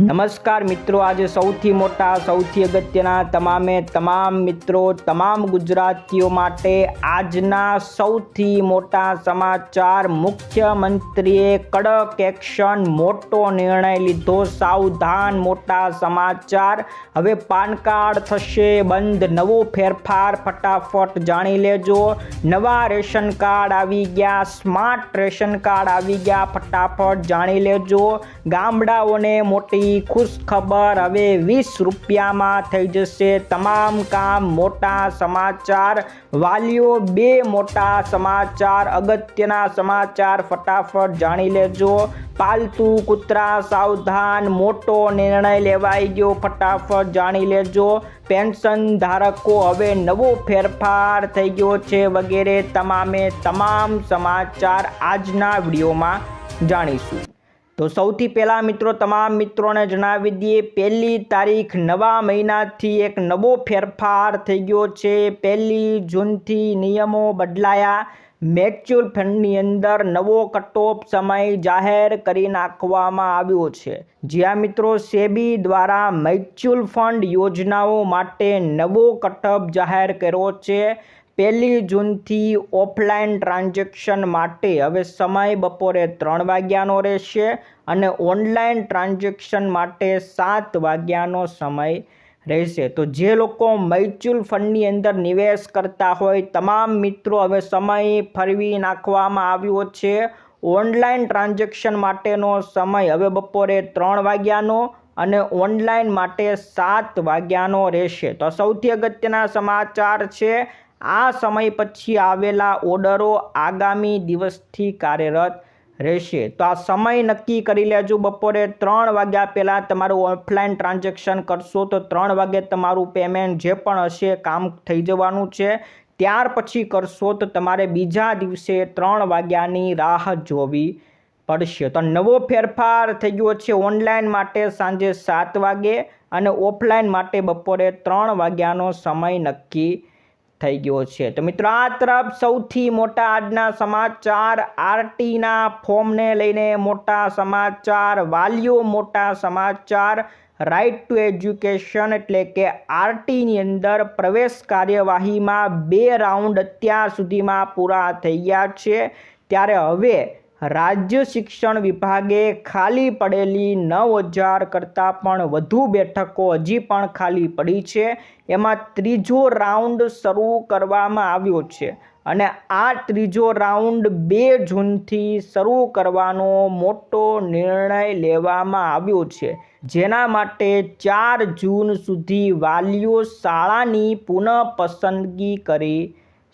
નમસ્કાર મિત્રો, આજે સૌથી મોટા, સૌથી અગત્યના તમામે તમામ મિત્રો, તમામ ગુજરાતીઓ માટે આજના સૌથી મોટા સમાચાર. મુખ્યમંત્રીએ કડક એક્શન, મોટો નિર્ણય લીધો, સાવધાન, મોટા સમાચાર. હવે પાન કાર્ડ થશે બંધ, નવો ફેરફાર ફટાફટ જાણી લેજો. નવા રેશન કાર્ડ આવી ગયા, સ્માર્ટ રેશન કાર્ડ આવી ગયા, ફટાફટ જાણી લેજો. ગામડાઓને મોટી ખુશ ખબર હવે વીસ રૂપિયામાં થઈ જશે. તમામ કામ મોટા સમાચાર, વાલીઓ બે મોટા સમાચાર, અગત્યના સમાચાર ફટાફટ જાણી લેજો. પાલતુ કૂતરા સાવધાન, મોટો નિર્ણય લેવાઈ ગયો, ફટાફટ જાણી લેજો. પેન્શન ધારકો હવે નવો ફેરફાર થઈ ગયો છે વગેરે. તમામે તમામ સમાચાર આજના વિડીયોમાં જાણીશું. તો સૌથી પહેલાં મિત્રો તમામ મિત્રોને જણાવી દઈએ, પહેલી તારીખ નવા મહિનાથી એક નવો ફેરફાર થઈ ગયો છે. પહેલી જૂનથી નિયમો બદલાયા. મ્યુચ્યુઅલ ફંડની અંદર નવો કટઓફ સમય જાહેર કરી નાખવામાં આવ્યો છે. જ્યાં મિત્રો સેબી દ્વારા મ્યુચ્યુઅલ ફંડ યોજનાઓ માટે નવો કટઓફ જાહેર કર્યો છે. પહેલી જૂનથી ઓફલાઈન ટ્રાન્ઝેક્શન માટે હવે સમય બપોરે ત્રણ વાગ્યાનો રહેશે. અને ઓનલાઈન ટ્રાન્ઝેક્શન માટે સાત વાગ્યાનો સમય રહેશે. તો જે લોકો મ્યુચ્યુઅલ ફંડની અંદર નિવેશ કરતા હોય, તમામ મિત્રો હવે સમય ફરવી નાખવામાં આવ્યો છે. ઓનલાઈન ટ્રાન્ઝેક્શન માટેનો સમય હવે બપોરે ત્રણ વાગ્યાનો અને ઓનલાઈન માટે સાત વાગ્યાનો રહેશે. તો સૌથી અગત્યના સમાચાર છે, આ સમય પછી આવેલા ઓર્ડરો આગામી દિવસથી કાર્યરત રહેશે. તો આ સમય નક્કી કરી લેજો. બપોરે ત્રણ વાગ્યા પહેલાં તમારું ઓફલાઈન ટ્રાન્ઝેક્શન કરશો તો ત્રણ વાગે તમારું પેમેન્ટ જે પણ હશે કામ થઈ જવાનું છે. ત્યાર પછી કરશો તો તમારે બીજા દિવસે ત્રણ વાગ્યાની રાહ જોવી પડશે. તો નવો ફેરફાર થઈ ગયો છે ઓનલાઈન માટે સાંજે સાત વાગે અને ઓફલાઈન માટે બપોરે ત્રણ વાગ્યાનો સમય નક્કી થઈ ગયો છે. તો મિત્રો, આ તરફ સૌથી મોટા આજના સમાચાર આરટીના ફોર્મને લઈને મોટા સમાચાર, વાલીઓ મોટા સમાચાર રાઇટ ટુ એજ્યુકેશન એટલે કે આરટીની અંદર પ્રવેશ કાર્યવાહીમાં બે રાઉન્ડ અત્યાર સુધીમાં પૂરા થઈ ગયા છે. ત્યારે હવે રાજ્ય શિક્ષણ વિભાગે ખાલી પડેલી નવ હજાર કરતાં પણ વધુ બેઠકો હજી પણ ખાલી પડી છે. એમાં ત્રીજો રાઉન્ડ શરૂ કરવામાં આવ્યો છે અને આ ત્રીજો રાઉન્ડ બે જૂનથી શરૂ કરવાનો મોટો નિર્ણય લેવામાં આવ્યો છે. જેના માટે ચાર જૂન સુધી વાલીઓ શાળાની પુનઃ પસંદગી કરી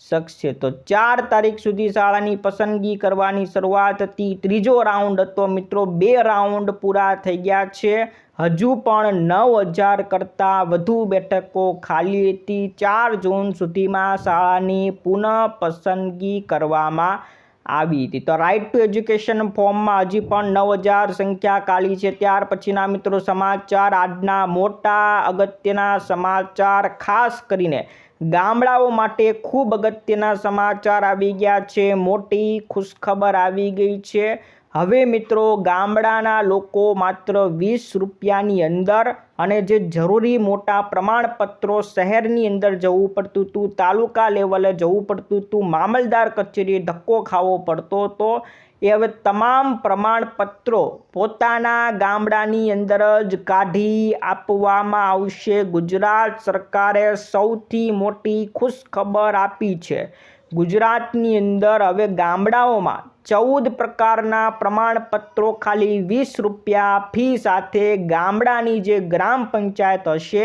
શકશે. તો ચાર તારીખ સુધી શાળાની પસંદગી કરવાની શરૂઆત હતી. ત્રીજો રાઉન્ડ હતો મિત્રો. બે રાઉન્ડ પૂરા થઈ ગયા છે. હજુ પણ નવ હજાર કરતાં વધુ બેઠકો ખાલી હતી. ચાર જૂન સુધીમાં શાળાની પુનઃ પસંદગી કરવામાં આવી હતી. તો રાઇટ ટુ એજ્યુકેશન ફોર્મમાં હજી પણ નવ હજાર સંખ્યા કાલી છે. ત્યાર પછીના મિત્રો સમાચાર. આજના મોટા અગત્યના સમાચાર ખાસ કરીને ગામડાઓ માટે ખૂબ અગત્યના સમાચાર આવી ગયા છે. મોટી ખુશખબર આવી ગઈ છે. હવે મિત્રો ગામડાના લોકો માત્ર વીસ રૂપિયાની અંદર અને જે જરૂરી મોટા પ્રમાણપત્રો શહેરની અંદર જવું પડતું હતું, તાલુકા લેવલે જવું પડતું હતું, મામલદાર કચેરીએ ધક્કો ખાવો પડતો હતો. એ હવે તમામ પ્રમાણપત્રો પોતાના ગામડાની અંદર જ કાઢી આપવામાં આવશે. ગુજરાત સરકારે સૌથી મોટી ખુશખબર આપી છે. ગુજરાતની અંદર હવે ગામડાઓમાં ચૌદ પ્રકારના પ્રમાણપત્રો ખાલી વીસ રૂપિયા ફી સાથે ગામડાની જે ગ્રામ પંચાયત હશે,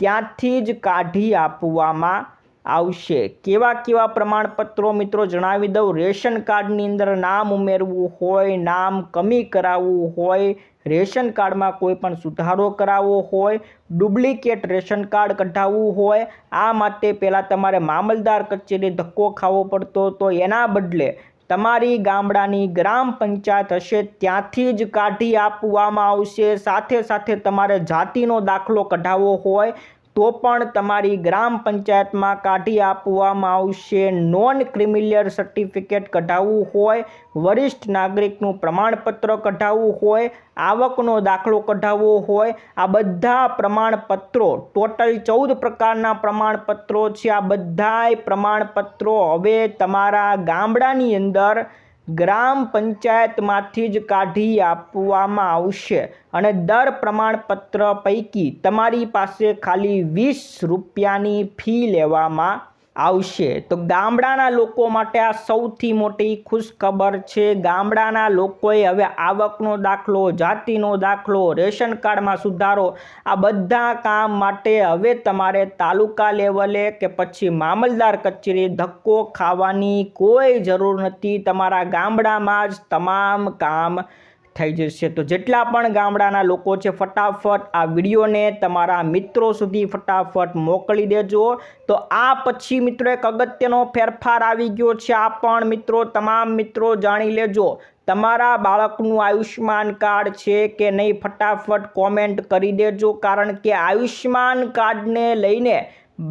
ત્યાંથી જ કાઢી આપવામાં આવશે. કેવા કેવા પ્રમાણપત્રો મિત્રો જણાવી દઉં. રેશન કાર્ડની અંદર નામ ઉમેરવું હોય, નામ કમી કરાવવું હોય, રેશન કાર્ડમાં કોઈ પણ સુધારો કરાવવો હોય, ડુપ્લિકેટ રેશન કાર્ડ કઢાવવું હોય, આ માટે પહેલાં તમારે મામલદાર કચેરી ધક્કો ખાવો પડતો તો એના બદલે તમારી ગામડાની ગ્રામ પંચાયત હશે ત્યાંથી જ કાઢી આપવામાં આવશે. સાથે સાથે તમારે જાતિનો દાખલો કઢાવવો હોય તો પણ તમારી ગ્રામ પંચાયતમાં કાઢી આપવામાં આવશે. નોન ક્રિમિલિયર સર્ટિફિકેટ કઢાવવું હોય, વરિષ્ઠ નાગરિકનું પ્રમાણપત્ર કઢાવવું હોય, આવકનો દાખલો કઢાવવો હોય, આ બધા પ્રમાણપત્રો, ટોટલ ચૌદ પ્રકારના પ્રમાણપત્રો છે. આ બધાય પ્રમાણપત્રો હવે તમારા ગામડાની અંદર ગ્રામ પંચાયતમાંથી જ કાઢી આપવામાં આવશે અને દર પ્રમાણપત્ર પૈકી તમારી પાસે ખાલી વીસ રૂપિયાની ફી લેવામાં આવશે. તો ગામડાના લોકો માટે આ સૌથી મોટી ખુશખબર છે. ગામડાના લોકોએ હવે આવકનો દાખલો, જાતિનો દાખલો, રેશન કાર્ડમાં સુધારો, આ બધા કામ માટે હવે તમારે તાલુકા લેવલે કે પછી મામલદાર કચેરી ધક્કો ખાવાની કોઈ જરૂર નથી. તમારા ગામડામાં જ તમામ કામ થઈ જશે. તો જેટલા પણ ગામડાના લોકો છે, ફટાફટ આ વિડીયોને તમારા મિત્રો સુધી ફટાફટ મોકલી દેજો. તો આ પછી મિત્રો એક અગત્યનો ફેરફાર આવી ગયો છે. આ પણ મિત્રો, તમામ મિત્રો જાણી લેજો. તમારા બાળકનું આયુષ્યમાન કાર્ડ છે કે નહીં, ફટાફટ કોમેન્ટ કરી દેજો. કારણ કે આયુષ્યમાન કાર્ડને લઈને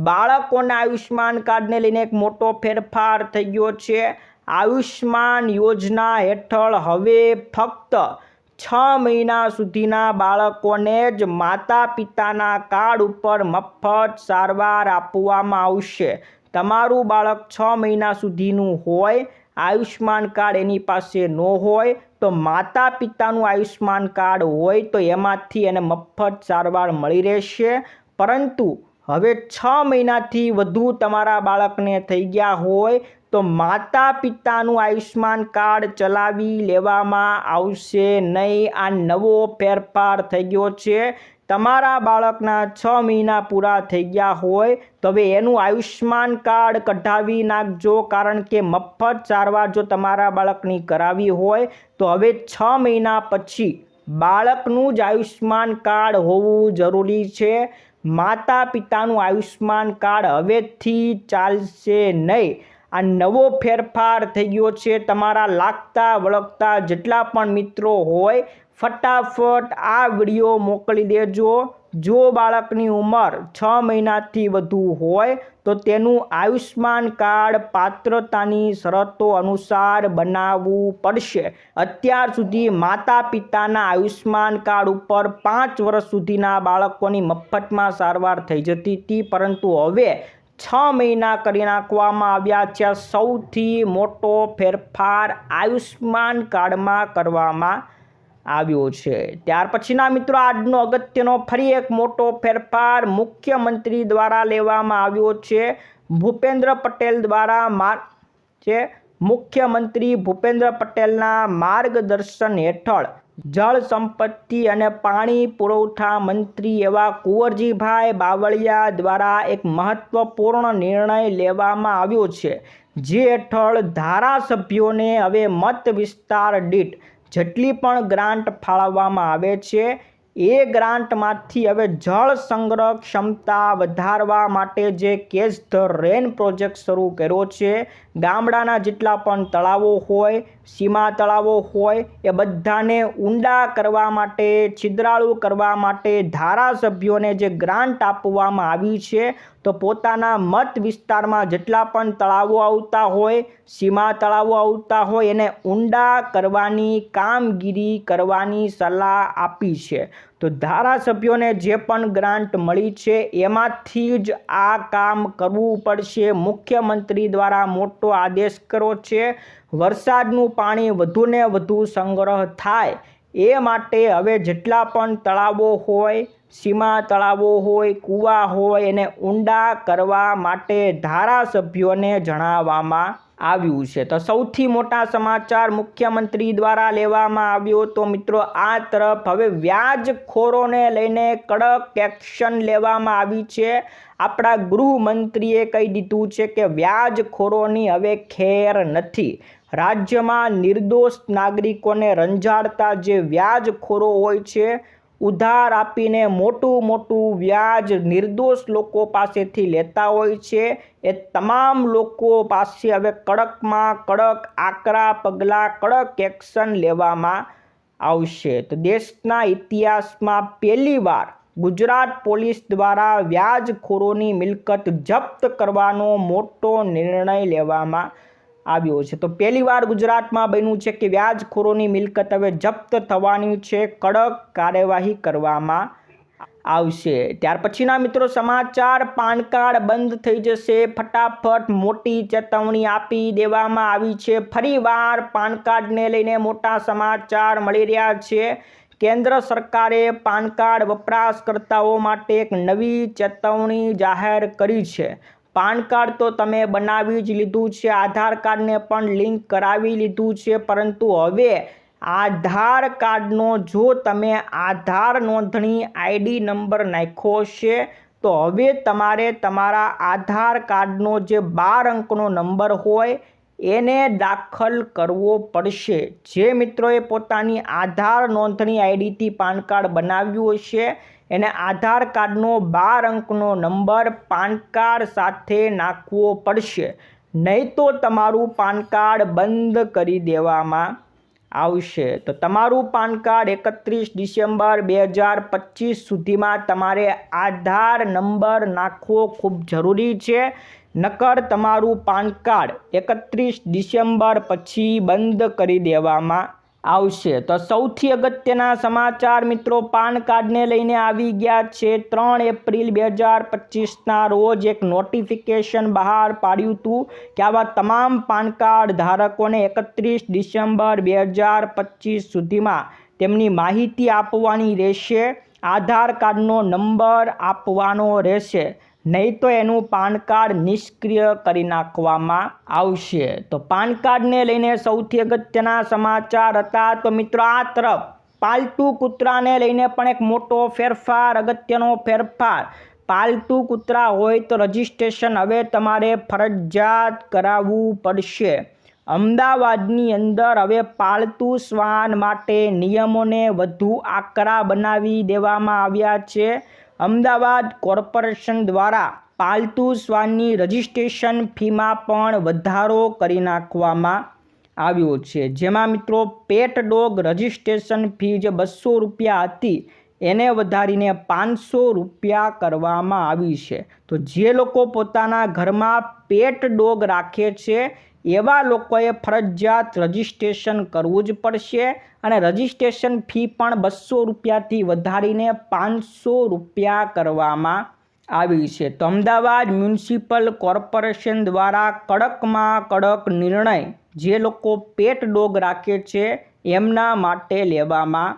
બાળકોના આયુષ્યમાન કાર્ડને લઈને એક મોટો ફેરફાર થઈ ગયો છે. આયુષ્યમાન યોજના હેઠળ હવે ફક્ત છ મહિના સુધીના બાળકોને જ માતા પિતાના કાર્ડ ઉપર મફત સારવાર આપવામાં આવશે. તમારું બાળક છ મહિના સુધીનું હોય આયુષ્યમાન કાર્ડ એની પાસે ન હોય, તો માતા પિતાનું આયુષ્યમાન કાર્ડ હોય તો એમાંથી એને મફત સારવાર મળી રહેશે. પરંતુ હવે છ મહિનાથી વધુ તમારા બાળકને થઈ ગયા હોય તો માતા પિતાનું આયુષ્યમાન કાર્ડ ચલાવી લેવામાં આવશે નહીં. આ નવો ફેરફાર થઈ ગયો છે. તમારા બાળકના છ મહિના પૂરા થઈ ગયા હોય તો હવે એનું આયુષ્યમાન કાર્ડ કઢાવી નાખજો. કારણ કે મફત સારવાર જો તમારા બાળકની કરાવી હોય તો હવે છ મહિના પછી બાળકનું જ આયુષ્યમાન કાર્ડ હોવું જરૂરી છે. માતા પિતાનું આયુષ્યમાન કાર્ડ હવેથી ચાલશે નહીં. આ નવો ફેરફાર થઈ ગયો છે. તમારા લાગતા વળગતા જેટલા પણ મિત્રો હોય, ફટાફટ આ વીડિયો મોકલી દેજો. જો બાળકની ઉંમર છ મહિનાથી વધુ હોય, તો તેનું આયુષ્યમાન કાર્ડ પાત્રતાની શરતો અનુસાર બનાવવું પડશે. અત્યાર સુધી માતા પિતાના આયુષ્યમાન કાર્ડ ઉપર પાંચ વર્ષ સુધીના બાળકોની મફતમાં સારવાર થઈ જતી હતી, પરંતુ હવે છ મહિના કરી નાખવામાં આવ્યા છે. સૌથી મોટો ફેરફાર આયુષ્યમાન કાર્ડમાં કરવામાં આવ્યો છે. ત્યાર પછીના મિત્રો, આજનો અગત્યનો ફરી એક મોટો ફેરફાર મુખ્યમંત્રી દ્વારા લેવામાં આવ્યો છે. ભૂપેન્દ્ર પટેલ દ્વારા માર, છે. મુખ્યમંત્રી ભૂપેન્દ્ર પટેલના માર્ગદર્શન હેઠળ જળ સંપત્તિ અને પાણી પુરવઠા મંત્રી એવા કુંવરજીભાઈ બાવળિયા દ્વારા એક મહત્વપૂર્ણ નિર્ણય લેવામાં આવ્યો છે, જે હેઠળ ધારાસભ્યોને હવે મત વિસ્તાર દીઠ જેટલી પણ ગ્રાન્ટ ફાળવવામાં આવે છે, એ ગ્રાન્ટમાંથી હવે જળ સંગ્રહ ક્ષમતા વધારવા માટે જે કેચ ધ રેન પ્રોજેક્ટ શરૂ કર્યો છે ગામડાના જેટલા પણ તળાવો હોય, સીમા તળાવો હોય, એ બધાને ઊંડા કરવા માટે, છિદ્રાળુ કરવા માટે ધારાસભ્યોને જે ગ્રાન્ટ આપવામાં આવી છે, તો પોતાના મત વિસ્તારમાં જેટલા પણ તળાવો આવતા હોય, સીમા તળાવો આવતા હોય, એને ઊંડા કરવાની કામગીરી કરવાની સલાહ આપી છે. તો ધારાસભ્યોને જે પણ ગ્રાન્ટ મળી છે, એમાંથી જ આ કામ કરવું પડશે. મુખ્યમંત્રી દ્વારા મોટો આદેશ કર્યો છે, વરસાદનું પાણી વધુને વધુ સંગ્રહ થાય. એ માટે હવે જેટલા પણ તળાવો હોય, સીમા તળાવો હોય, કૂવા હોય, એને ઊંડા કરવા માટે ધારાસભ્યોને જણાવવામાં આવ્યું છે. તો સૌથી મોટા સમાચાર મુખ્યમંત્રી દ્વારા લેવામાં આવ્યો તો મિત્રો આ તરફ હવે વ્યાજખોરોને લઈને કડક એક્શન લેવામાં આવી છે. આપણા ગૃહમંત્રીએ કહી દીધું છે કે વ્યાજખોરોની હવે ખેર નથી. રાજ્યમાં નિર્દોષ નાગરિકોને રંજાડતા જે વ્યાજખોરો હોય છે ઉધાર આપીને મોટું મોટું વ્યાજ નિર્દોષ લોકો પાસેથી લેતા હોય છે. એ તમામ લોકો પાસે હવે કડકમાં કડક આકરા પગલાં, કડક એક્શન લેવામાં આવશે. તો દેશના ઇતિહાસમાં પહેલીવાર ગુજરાત પોલીસ દ્વારા વ્યાજખોરોની મિલકત જપ્ત કરવાનો મોટો નિર્ણય લેવામાં આવ્યો છે. તો પહેલીવાર ગુજરાતમાં બન્યું છે કે વ્યાજખોરોની મિલકત હવે જપ્ત થવાની છે. કડક કાર્યવાહી કરવામાં આવશે. ત્યાર પછીના મિત્રો સમાચાર, પાન કાર્ડ બંધ થઈ જશે. ફટાફટ મોટી ચેતવણી આપી દેવામાં આવી છે. ફરીવાર પાન કાર્ડને લઈને મોટા સમાચાર મળી રહ્યા છે. કેન્દ્ર સરકારે પાન કાર્ડ વપરાશકર્તાઓ માટે એક નવી ચેતવણી જાહેર કરી છે. પાન કાર્ડ તો તમે બનાવી જ લીધું છે, આધાર કાર્ડને પણ લિંક કરાવી લીધું છે, પરંતુ હવે આધાર કાર્ડનો જો તમે આધાર નોંધણી આઈડી નંબર નાખ્યો છે, તો હવે તમારે તમારા આધાર કાર્ડનો જે બાર અંકનો નંબર હોય, એને દાખલ કરવો પડશે. જે મિત્રોએ પોતાની આધાર નોંધણી આઈડીથી પાન કાર્ડ બનાવ્યું હશે એને આધાર કાર્ડનો બાર અંકનો નંબર પાન કાર્ડ સાથે નાખવો પડશે. નહીં તો તમારું પાન કાર્ડ બંધ કરી દેવામાં આવશે. તો તમારું પાન કાર્ડ એકત્રીસ ડિસેમ્બર બે હજાર પચીસ સુધીમાં તમારે આધાર નંબર નાખવો ખૂબ જરૂરી છે. નકર તમારું પાન કાર્ડ એકત્રીસ ડિસેમ્બર પછી બંધ કરી દેવામાં આવશે. તો સૌથી અગત્યના સમાચાર મિત્રો, પાન કાર્ડને લઈને આવી ગયા છે ત્રણ એપ્રિલ બે હજાર પચીસના રોજ એક નોટિફિકેશન બહાર પાડ્યું હતું કે આવા તમામ પાન કાર્ડ ધારકોને એકત્રીસ ડિસેમ્બર બે હજાર પચીસ સુધીમાં તેમની માહિતી આપવાની રહેશે. આધાર કાર્ડનો નંબર આપવાનો રહેશે. નહીં તો એનું પાન કાર્ડ નિષ્ક્રિય કરી નાખવામાં આવશે. તો પાન કાર્ડને લઈને સૌથી અગત્યના સમાચાર હતા. તો મિત્રો, આ તરફ પાલતુ કૂતરાને લઈને પણ એક મોટો ફેરફાર, અગત્યનો ફેરફાર. પાલતુ કૂતરા હોય તો રજિસ્ટ્રેશન હવે તમારે ફરજિયાત કરાવવું પડશે. અમદાવાદની અંદર હવે પાલતુ શ્વાન માટે નિયમોને વધુ આકરા બનાવી દેવામાં આવ્યા છે. અમદાવાદ કોર્પોરેશન દ્વારા પાલતુ શ્વાનની રજિસ્ટ્રેશન ફીમાં પણ વધારો કરી નાખવામાં આવ્યો છે. જેમાં મિત્રો, પેટ ડોગ રજિસ્ટ્રેશન ફી જે બસો રૂપિયા હતી. એને વધારીને પાંચસો રૂપિયા કરવામાં આવી છે. તો જે લોકો પોતાના ઘરમાં પેટ ડોગ રાખે છે એવા લોકોએ ફરજિયાત રજિસ્ટ્રેશન કરવું જ પડશે અને રજિસ્ટ્રેશન ફી પણ બસો રૂપિયાથી વધારીને પાંચસો રૂપિયા કરવામાં આવી છે. તો અમદાવાદ મ્યુનિસિપલ કોર્પોરેશન દ્વારા કડકમાં કડક નિર્ણય જે લોકો પેટ ડોગ રાખે છે એમના માટે લેવામાં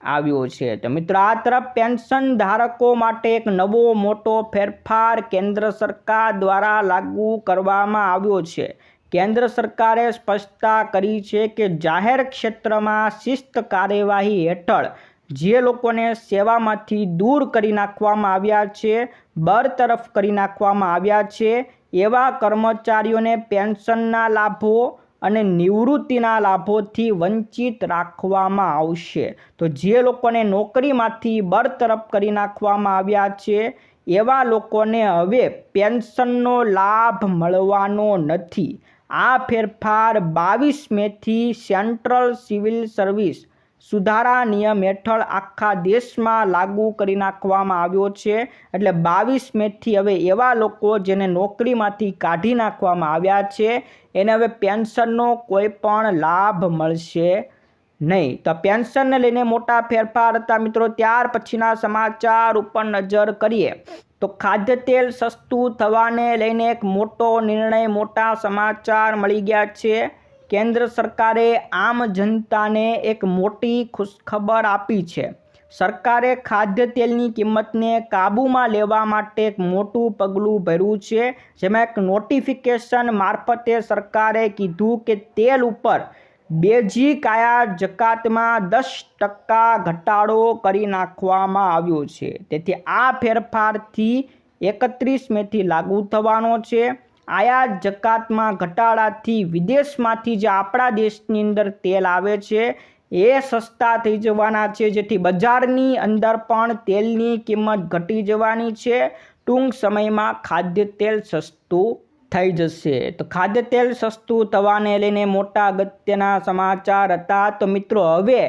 આવ્યો છે. તો મિત્રો, આ તરફ પેન્શન ધારકો માટે એક નવો મોટો ફેરફાર કેન્દ્ર સરકાર દ્વારા લાગુ કરવામાં આવ્યો છે. કેન્દ્ર સરકારે સ્પષ્ટતા કરી છે કે જાહેર ક્ષેત્રમાં શિસ્ત કાર્યવાહી હેઠળ જે લોકોને સેવામાંથી દૂર કરી નાખવામાં આવ્યા છે, બરતરફ કરી નાખવામાં આવ્યા છે, એવા કર્મચારીઓને પેન્શનના લાભો અને નિવૃત્તિના લાભોથી વંચિત રાખવામાં આવશે. તો જે લોકોને નોકરીમાંથી બરતરફ કરી નાખવામાં આવ્યા છે, એવા લોકોને હવે પેન્શનનો લાભ મળવાનો નથી. આ ફેરફાર બાવીસ મેથી સેન્ટ્રલ સિવિલ સર્વિસ સુધારા નિયમ હેઠળ આખા દેશમાં લાગુ કરી નાખવામાં આવ્યો છે. એટલે બાવીસ મેથી હવે એવા લોકો જેને નોકરીમાંથી કાઢી નાખવામાં આવ્યા છે, એને હવે પેન્શનનો કોઈ પણ લાભ મળશે. નહીં. તો પેન્શનને લઈને મોટા ફેરફાર હતા મિત્રો. ત્યાર પછીના સમાચાર ઉપર નજર કરીએ. તો ખાદ્ય તેલ સસ્તું થવાને લઈને એક મોટો નિર્ણય, મોટા સમાચાર મળી ગયા છે. કેન્દ્ર સરકારે આમ જનતાને એક મોટી ખુશખબર આપી છે. સરકારે ખાદ્ય તેલની કિંમતને કાબૂમાં લેવા માટે એક મોટું પગલું ભર્યું છે. જેમાં એક નોટિફિકેશન મારફતે સરકારે કીધું કે તેલ ઉપર બેઝિક આયાત જકાતમાં દસ ટકા ઘટાડો કરી નાખવામાં આવ્યો છે. તેથી આ ફેરફારથી એકત્રીસ મેથી લાગુ થવાનો છે. આયાત જકાતમાં ઘટાડાથી વિદેશમાંથી જે આપણા દેશની અંદર તેલ આવે છે, એ સસ્તા થઈ જવાના છે. જેથી બજારની અંદર પણ તેલની કિંમત ઘટી જવાની છે. ટૂંક સમયમાં ખાદ્ય તેલ સસ્તું થઈ જશે. તો ખાદ્ય તેલ સસ્તું થવાને લઈને મોટા અગત્યના સમાચાર હતા. તો મિત્રો, હવે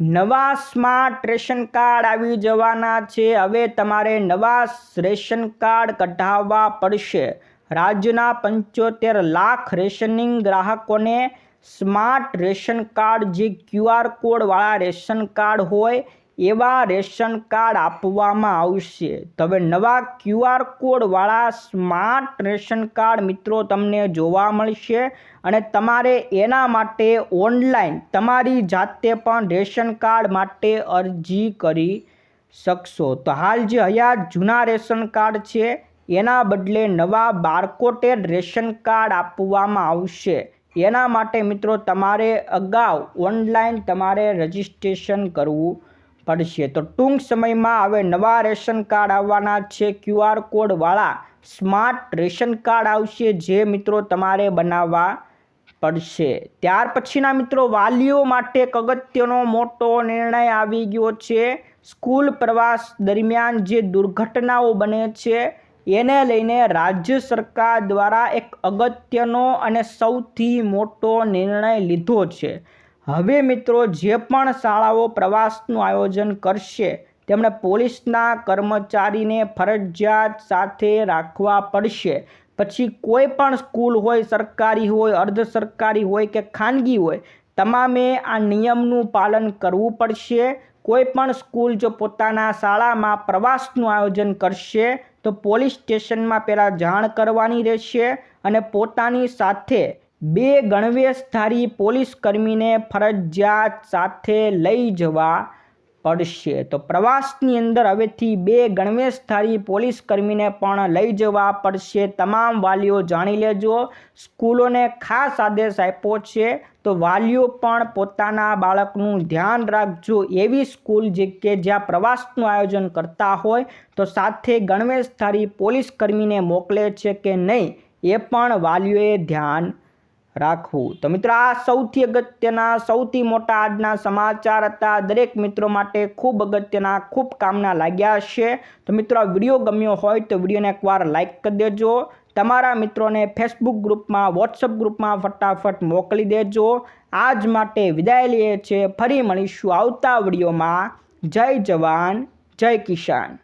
નવા સ્માર્ટ રેશન કાર્ડ આવી જવાના છે. હવે તમારે નવા રેશન કાર્ડ કઢાવવા પડશે. રાજ્યના પંચોતેર લાખ રેશનિંગ ગ્રાહકોને સ્માર્ટ રેશન કાર્ડ જે ક્યુઆર કોડવાળા રેશન કાર્ડ હોય એવા રેશન કાર્ડ આપવામાં આવશે. તો હવે નવા ક્યુઆર કોડવાળા સ્માર્ટ રેશન કાર્ડ મિત્રો તમને જોવા મળશે અને તમારે એના માટે ઓનલાઈન તમારી જાતે પણ રેશન કાર્ડ માટે અરજી કરી શકશો. તો હાલ જે હયાત જૂના રેશન કાર્ડ છે, એના બદલે નવા બારકોટેડ રેશન કાર્ડ આપવામાં આવશે. એના માટે મિત્રો તમારે અગાઉ ઓનલાઈન તમારે રજિસ્ટ્રેશન કરવું પડશે. તો ટૂંક સમયમાં હવે નવા રેશન કાર્ડ આવવાના છે. ક્યુઆર કોડવાળા સ્માર્ટ રેશન કાર્ડ આવશે જે મિત્રો તમારે બનાવવા પડશે. ત્યાર પછીના મિત્રો વાલીઓ માટે એક અગત્યનો મોટો નિર્ણય આવી ગયો છે. સ્કૂલ પ્રવાસ દરમિયાન જે દુર્ઘટનાઓ બને છે, એને લઈને રાજ્ય સરકાર દ્વારા એક અગત્યનો અને સૌથી મોટો નિર્ણય લીધો છે. હવે મિત્રો જે પણ શાળાઓ પ્રવાસનું આયોજન કરશે, તેમણે પોલીસના કર્મચારીને ફરજિયાત સાથે રાખવા પડશે. પછી કોઈ પણ સ્કૂલ હોય, સરકારી હોય, અર્ધ સરકારી હોય કે ખાનગી હોય, તમામે આ નિયમનું પાલન કરવું પડશે. કોઈ પણ સ્કૂલ જો પોતાના શાળામાં પ્રવાસનું આયોજન કરશે, તો પોલીસ સ્ટેશનમાં પહેલાં જાણ કરવાની રહેશે અને પોતાની સાથે બે ગણવેશધારી પોલીસ કર્મીને ફરજિયાત સાથે લઈ જવા પડશે. તો પ્રવાસની અંદર હવેથી બે ગણવેશધારી પોલીસ કર્મીને પણ લઈ જવા પડશે. તમામ વાલીઓ જાણી લેજો. સ્કૂલોને ખાસ આદેશ આપ્યો છે. તો વાલીઓ પણ પોતાના બાળકનું ધ્યાન રાખજો. એવી સ્કૂલ જે કે જ્યાં પ્રવાસનું આયોજન કરતા હોય, તો સાથે ગણવેશધારી પોલીસ કર્મીને મોકલે છે કે નહીં, એ પણ વાલીઓએ ધ્યાન રાખવું. તો મિત્રો, આ સૌથી અગત્યના, સૌથી મોટા આજના સમાચાર હતા. દરેક મિત્રો માટે ખૂબ અગત્યના, ખૂબ કામના લાગ્યા છે તો મિત્રો વીડિયો ગમ્યો હોય તો વિડીયોને એકવાર લાઇક કરી દેજો. તમારા મિત્રોને ફેસબુક ગ્રુપમાં વોટ્સઅપ ગ્રુપમાં ફટાફટ મોકલી દેજો. આજ માટે વિદાય લઈએ છીએ. ફરી મળીશું આવતા વિડીયોમાં. જય જવાન, જય કિસાન.